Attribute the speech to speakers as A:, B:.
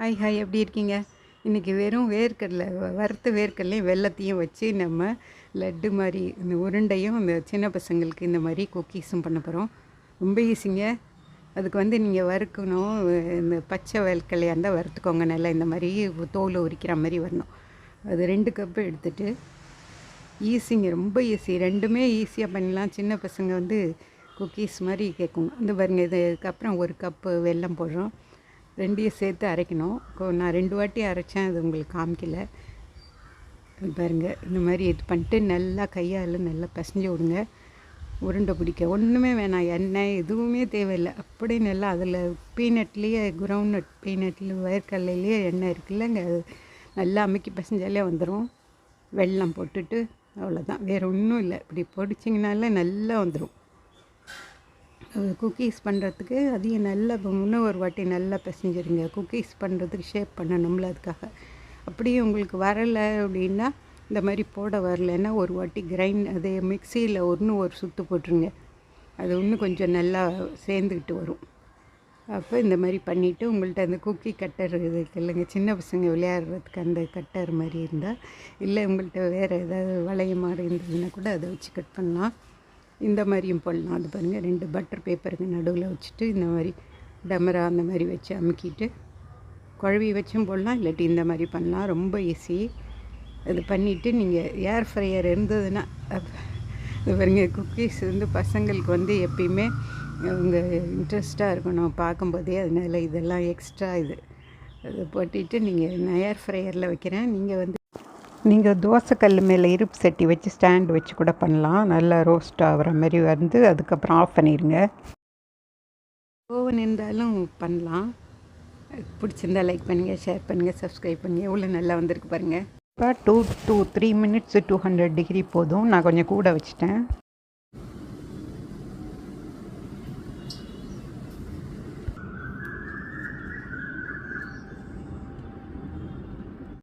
A: Hi hi எப்படி இருக்கீங்க? இன்றைக்கி வெறும் வேர்க்கடலை வறுத்த வேர்க்கடலையும் வெல்லத்தையும் வச்சு நம்ம லட்டு மாதிரி இந்த உருண்டையும் இந்த சின்ன பசங்களுக்கு இந்த மாதிரி குக்கீஸும் பண்ண போகிறோம் ரொம்ப ஈஸிங்க அதுக்கு வந்து நீங்கள் வறுக்கணும். இந்த பச்சை வேர்க்கடலையாக இருந்தால் வறுத்துக்கோங்க. நல்லா இந்த மாதிரி தோல் உரிக்கிற மாதிரி வரணும். அது ரெண்டு கப்பு எடுத்துட்டு ஈஸிங்க ரொம்ப ஈஸி ரெண்டுமே ஈஸியாக பண்ணலாம். சின்ன பசங்க வந்து குக்கீஸ் மாதிரி கேட்குங்க இந்த பாருங்கள் இதுக்கப்புறம் ஒரு கப்பு வெல்லம் போடுறோம். ரெண்டையும் சேர்த்து அரைக்கணும். நான் ரெண்டு வாட்டி அரைச்சேன் அது உங்களுக்கு காமிக்கல. பாருங்கள் இந்த மாதிரி இது பண்ணிட்டு நல்லா கையால் நல்லா பிசைஞ்சு விடுங்க. உருண்டை பிடிக்க ஒன்றுமே வேணாம். எண்ணெய் எதுவுமே தேவையில்லை. அப்படியே நல்லா அதில் பீனட்லேயே கிரவுண்ட் பீனட்ல வேர்க்கடலையிலேயே எண்ணெய் இருக்குல்லங்க. அது நல்லா அமுக்கி பிசைஞ்சாலே வந்துடும் வெல்லம் போட்டுட்டு அவ்வளோதான் வேறு ஒன்றும் இல்லை. இப்படி பொடிச்சிங்கனாலே நல்லா வந்துடும் குக்கீஸ் பண்ணுறதுக்கு அதையும் நல்லா இன்னும் ஒரு வாட்டி நல்லா பிசைஞ்சிருங்க குக்கீஸ் பண்ணுறதுக்கு ஷேப் பண்ணணும்ல அதுக்காக. அப்படியே உங்களுக்கு வரலை அப்படின்னா இந்த மாதிரி போட வரலைன்னா ஒரு வாட்டி கிரைண்ட் அதே மிக்சியில் ஒன்று ஒரு சுற்று போட்டுருங்க. அது இன்னும் கொஞ்சம் நல்லா சேர்ந்துக்கிட்டு வரும். அப்போ இந்த மாதிரி பண்ணிவிட்டு உங்கள்கிட்ட அந்த குக்கி கட்டர் இது இல்லைங்க சின்ன பசங்க விளையாடுறதுக்கு அந்த கட்டர் மாதிரி இருந்தால் இல்லை உங்கள்கிட்ட வேறு ஏதாவது வளைய மாதிரி இருந்ததுன்னா கூட அதை வச்சு கட் பண்ணலாம். இந்த மாதிரியும் போடலாம். அது பாருங்கள் ரெண்டு பட்டர் பேப்பருக்கு நடுவில் வச்சுட்டு இந்த மாதிரி டமரா அந்த மாதிரி வச்சு அமுக்கிட்டு குழவி வச்சும் போடலாம் இல்லாட்டி இந்த மாதிரி பண்ணலாம். ரொம்ப ஈஸி இது பண்ணிவிட்டு நீங்கள் ஏர் ஃப்ரையர் இருந்ததுன்னா இது பாருங்க குக்கீஸ் வந்து பசங்களுக்கு வந்து எப்பயுமே அவங்க இன்ட்ரெஸ்ட்டாக இருக்கணும் பார்க்கும்போதே அதனால் இதெல்லாம் எக்ஸ்ட்ரா இது. அதை போட்டுட்டு நீங்கள் நான் ஏர் ஃப்ரையரில் வைக்கிறேன். நீங்கள் வந்து நீங்கள் தோசைக்கல் மேலே இருப்பு சட்டி வச்சு ஸ்டாண்ட் வச்சு கூட பண்ணலாம். நல்லா ரோஸ்ட் ஆகிற மாதிரி வந்து அதுக்கப்புறம் ஆஃப் பண்ணிடுங்க ஓவன் இருந்தாலும் பண்ணலாம். பிடிச்சிருந்தா லைக் பண்ணுங்கள் ஷேர் பண்ணுங்கள் சப்ஸ்கிரைப் பண்ணுங்கள் எவ்வளோ நல்லா வந்திருக்கு பாருங்கள் இப்போ two to three minutes two hundred degree போதும். நான் கொஞ்சம் கூட வச்சுட்டேன்.